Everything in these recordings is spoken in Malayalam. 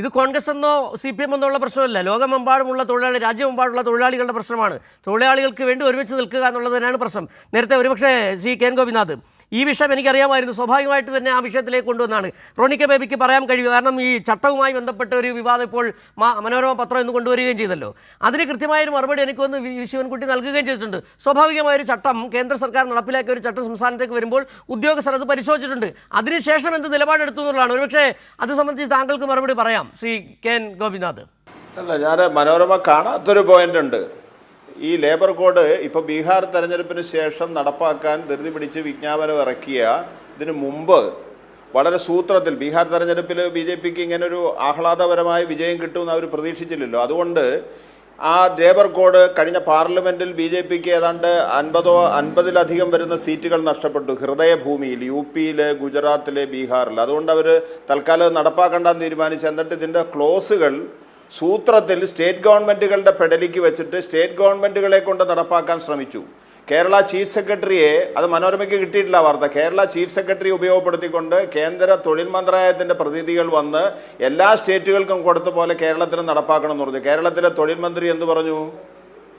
ഇത് കോൺഗ്രസ് എന്നോ സി പി എം എന്നുള്ള പ്രശ്നമല്ല. ലോകമെമ്പാടുമുള്ള തൊഴിലാളി രാജ്യമെമ്പാടുമുള്ള തൊഴിലാളികളുടെ പ്രശ്നമാണ്. തൊഴിലാളികൾക്ക് വേണ്ടി ഒരുമിച്ച് നിൽക്കുക എന്നുള്ളത് തന്നെയാണ് പ്രശ്നം. നേരത്തെ ഒരുപക്ഷെ ശ്രീ കെ എൻ ഗോപിനാഥ് ഈ വിഷയം എനിക്കറിയാമായിരുന്നു. സ്വാഭാവികമായിട്ട് തന്നെ ആ വിഷയത്തിലേക്ക് കൊണ്ടുവന്നാണ്. റോണിക്ക ബേബിക്ക് പറയാൻ കഴിയും. കാരണം ഈ ചട്ടവുമായി ബന്ധപ്പെട്ട ഒരു വിവാദം ഇപ്പോൾ മനോരമ പത്രം എന്ന് കൊണ്ടുവരികയും ചെയ്തല്ലോ. അതിന് കൃത്യമായൊരു മറുപടി എനിക്ക് വന്ന് ശിവൻകുട്ടി നൽകുകയും ചെയ്തിട്ടുണ്ട്. സ്വാഭാവികമായൊരു ചട്ടം കേന്ദ്ര സർക്കാർ നടപ്പിലാക്കിയ ഒരു ചട്ടം സംസ്ഥാനത്തേക്ക് വരുമ്പോൾ ഉദ്യോഗസ്ഥർ അത് പരിശോധിച്ചിട്ടുണ്ട്. അതിനുശേഷം എന്ത് നിലപാടെടുത്തു എന്നുള്ളതാണ്. ഒരുപക്ഷെ അത് സംബന്ധിച്ച് താങ്കൾക്ക് മറുപടി പറയാം. Shri K N Gopinath. അല്ല ഞാൻ മനോരമ കാണാത്തൊരു പോയിന്റ് ഉണ്ട്. ഈ ലേബർ കോഡ് ഇപ്പോൾ ബീഹാർ തെരഞ്ഞെടുപ്പിന് ശേഷം നടപ്പാക്കാൻ ധൃതി പിടിച്ച് വിജ്ഞാപനം ഇറക്കിയ ഇതിനു മുമ്പ് വളരെ സൂത്രത്തിൽ ബീഹാർ തെരഞ്ഞെടുപ്പിൽ ബി ജെ പിക്ക് ഇങ്ങനൊരു ആഹ്ലാദപരമായ വിജയം കിട്ടുമെന്ന് അവർ പ്രതീക്ഷിച്ചില്ലല്ലോ. അതുകൊണ്ട് ആ ലേബർ കോഡ് കഴിഞ്ഞ പാർലമെന്റിൽ ബി ജെ പിക്ക് ഏതാണ്ട് അൻപതോ അൻപതിലധികം വരുന്ന സീറ്റുകൾ നഷ്ടപ്പെട്ടു. ഹൃദയഭൂമിയിൽ യു പിയിൽ ഗുജറാത്തിൽ ബീഹാറിൽ അതുകൊണ്ട് അവർ തൽക്കാലം നടപ്പാക്കണ്ടെന്ന് തീരുമാനിച്ചു. എന്നിട്ട് ഇതിന്റെ ക്ലോസുകൾ സൂത്രത്തിൽ സ്റ്റേറ്റ് ഗവൺമെന്റുകളുടെ പെടലിക്ക് വെച്ചിട്ട് സ്റ്റേറ്റ് ഗവൺമെന്റുകളെ കൊണ്ട് നടപ്പാക്കാൻ ശ്രമിച്ചു. കേരള ചീഫ് സെക്രട്ടറിയെ അത് മനോരമയ്ക്ക് കിട്ടിയിട്ടില്ല വാർത്ത. കേരള ചീഫ് സെക്രട്ടറി ഉപയോഗപ്പെടുത്തിക്കൊണ്ട് കേന്ദ്ര തൊഴിൽ മന്ത്രാലയത്തിന്റെ പ്രതിനിധികൾ വന്ന് എല്ലാ സ്റ്റേറ്റുകൾക്കും കൊടുത്ത പോലെ കേരളത്തിലും നടപ്പാക്കണം എന്ന് പറഞ്ഞു. കേരളത്തിലെ തൊഴിൽ മന്ത്രി എന്ത് പറഞ്ഞു?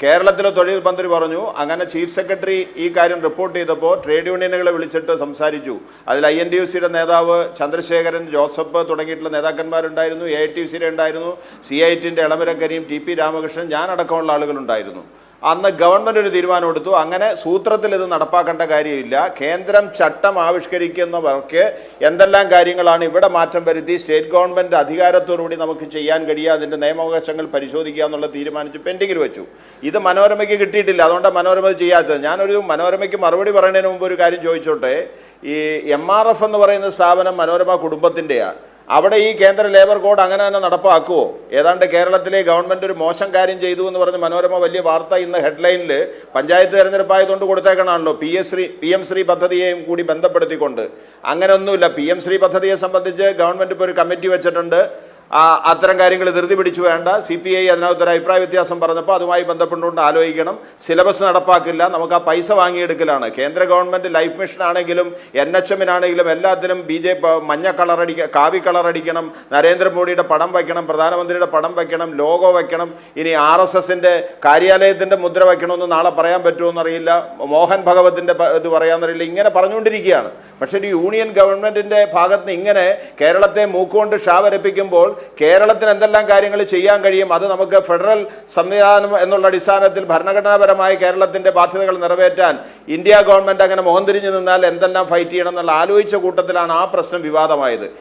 കേരളത്തിലെ തൊഴിൽ മന്ത്രി പറഞ്ഞു അങ്ങനെ ചീഫ് സെക്രട്ടറി ഈ കാര്യം റിപ്പോർട്ട് ചെയ്തപ്പോൾ ട്രേഡ് യൂണിയനുകളെ വിളിച്ചിട്ട് സംസാരിച്ചു. അതിൽ ഐ എൻ ഡി യു സിയുടെ നേതാവ് ചന്ദ്രശേഖരൻ ജോസഫ് തുടങ്ങിയിട്ടുള്ള നേതാക്കന്മാരുണ്ടായിരുന്നു എ ഐ ടി യു സിയുടെ ഉണ്ടായിരുന്നു സി ഐ ടിന്റെ ഇളമരക്കരിയും ടി പി രാമകൃഷ്ണൻ ഞാൻ അടക്കമുള്ള ആളുകളുണ്ടായിരുന്നു. അന്ന് ഗവൺമെന്റ് ഒരു തീരുമാനം എടുത്തു. അങ്ങനെ സൂത്രത്തിൽ ഇത് നടപ്പാക്കേണ്ട കാര്യമില്ല. കേന്ദ്രം ചട്ടം ആവിഷ്കരിക്കുന്നവർക്ക് എന്തെല്ലാം കാര്യങ്ങളാണ് ഇവിടെ മാറ്റം വരുത്തി സ്റ്റേറ്റ് ഗവൺമെന്റ് അധികാരത്തോടുകൂടി നമുക്ക് ചെയ്യാൻ കഴിയുക അതിന്റെ നിയമവകാശങ്ങൾ പരിശോധിക്കുക എന്നുള്ള തീരുമാനിച്ച് പെൻഡിങ്ങിൽ വെച്ചു. ഇത് മനോരമയ്ക്ക് കിട്ടിയിട്ടില്ല. അതുകൊണ്ട് മനോരമ ചെയ്യാത്തത്. ഞാനൊരു മനോരമയ്ക്ക് മറുപടി പറയുന്നതിന് മുമ്പ് ഒരു കാര്യം ചോദിച്ചോട്ടെ. ഈ എം ആർ എഫ് എന്ന് പറയുന്ന സ്ഥാപനം മനോരമ കുടുംബത്തിന്റെയാണ് അവിടെ ഈ കേന്ദ്ര ലേബർ കോഡ് അങ്ങനെ തന്നെ നടപ്പാക്കുമോ ഏതാണ്ട് കേരളത്തിലെ ഗവൺമെന്റ് ഒരു മോശം കാര്യം ചെയ്തു എന്ന് പറഞ്ഞ് മനോരമ വലിയ വാർത്ത ഇന്ന് ഹെഡ്ലൈനിൽ പഞ്ചായത്ത് തെരഞ്ഞെടുപ്പായതുകൊണ്ട് കൊടുത്തേക്കണമല്ലോ P S Shri P M Shri പദ്ധതിയെയും കൂടി ബന്ധപ്പെടുത്തിക്കൊണ്ട്. അങ്ങനെയൊന്നുമില്ല പി എം ശ്രീ പദ്ധതിയെ സംബന്ധിച്ച് ഗവൺമെന്റ് ഇപ്പോൾ ഒരു കമ്മിറ്റി വെച്ചിട്ടുണ്ട്. അത്തരം കാര്യങ്ങൾ ധൃതി പിടിച്ചു വേണ്ട. സി പി ഐ അതിനകത്തൊരു അഭിപ്രായ വ്യത്യാസം പറഞ്ഞപ്പോൾ അതുമായി ബന്ധപ്പെട്ടുകൊണ്ട് ആലോചിക്കണം. സിലബസ് നടപ്പാക്കില്ല. നമുക്ക് ആ പൈസ വാങ്ങിയെടുക്കലാണ്. കേന്ദ്ര ഗവൺമെന്റ് ലൈഫ് മിഷൻ ആണെങ്കിലും എൻ എച്ച് എമ്മിനാണെങ്കിലും എല്ലാത്തിനും ബി ജെ മഞ്ഞ കളറടിക്ക കാവി കളറടിക്കണം നരേന്ദ്രമോദിയുടെ പടം വയ്ക്കണം. പ്രധാനമന്ത്രിയുടെ പടം വയ്ക്കണം. ലോഗോ വയ്ക്കണം. ഇനി ആർ എസ് എസിന്റെ കാര്യാലയത്തിന്റെ മുദ്ര വയ്ക്കണമെന്ന് നാളെ പറയാൻ പറ്റുമെന്നറിയില്ല മോഹൻ ഭഗവത്തിന്റെ ഇത് പറയാമെന്നറിയില്ല ഇങ്ങനെ പറഞ്ഞുകൊണ്ടിരിക്കുകയാണ്. പക്ഷേ ഒരു യൂണിയൻ ഗവൺമെന്റിന്റെ ഭാഗത്ത് നിന്ന് ഇങ്ങനെ കേരളത്തെ മൂക്കുകൊണ്ട് ഷാ വരപ്പിക്കുമ്പോൾ കേരളത്തിന് എന്തെല്ലാം കാര്യങ്ങൾ ചെയ്യാൻ കഴിയും അത് നമുക്ക് ഫെഡറൽ സംവിധാനം എന്നുള്ള അടിസ്ഥാനത്തിൽ ഭരണഘടനാപരമായ കേരളത്തിന്റെ ബാധ്യതകൾ നിറവേറ്റാൻ ഇന്ത്യ ഗവൺമെന്റ് അങ്ങനെ മുഖം തിരിഞ്ഞു നിന്നാൽ എന്തെല്ലാം ഫൈറ്റ് ചെയ്യണം എന്നുള്ള ആലോചിച്ച കൂട്ടത്തിലാണ് ആ പ്രശ്നം വിവാദമായത്.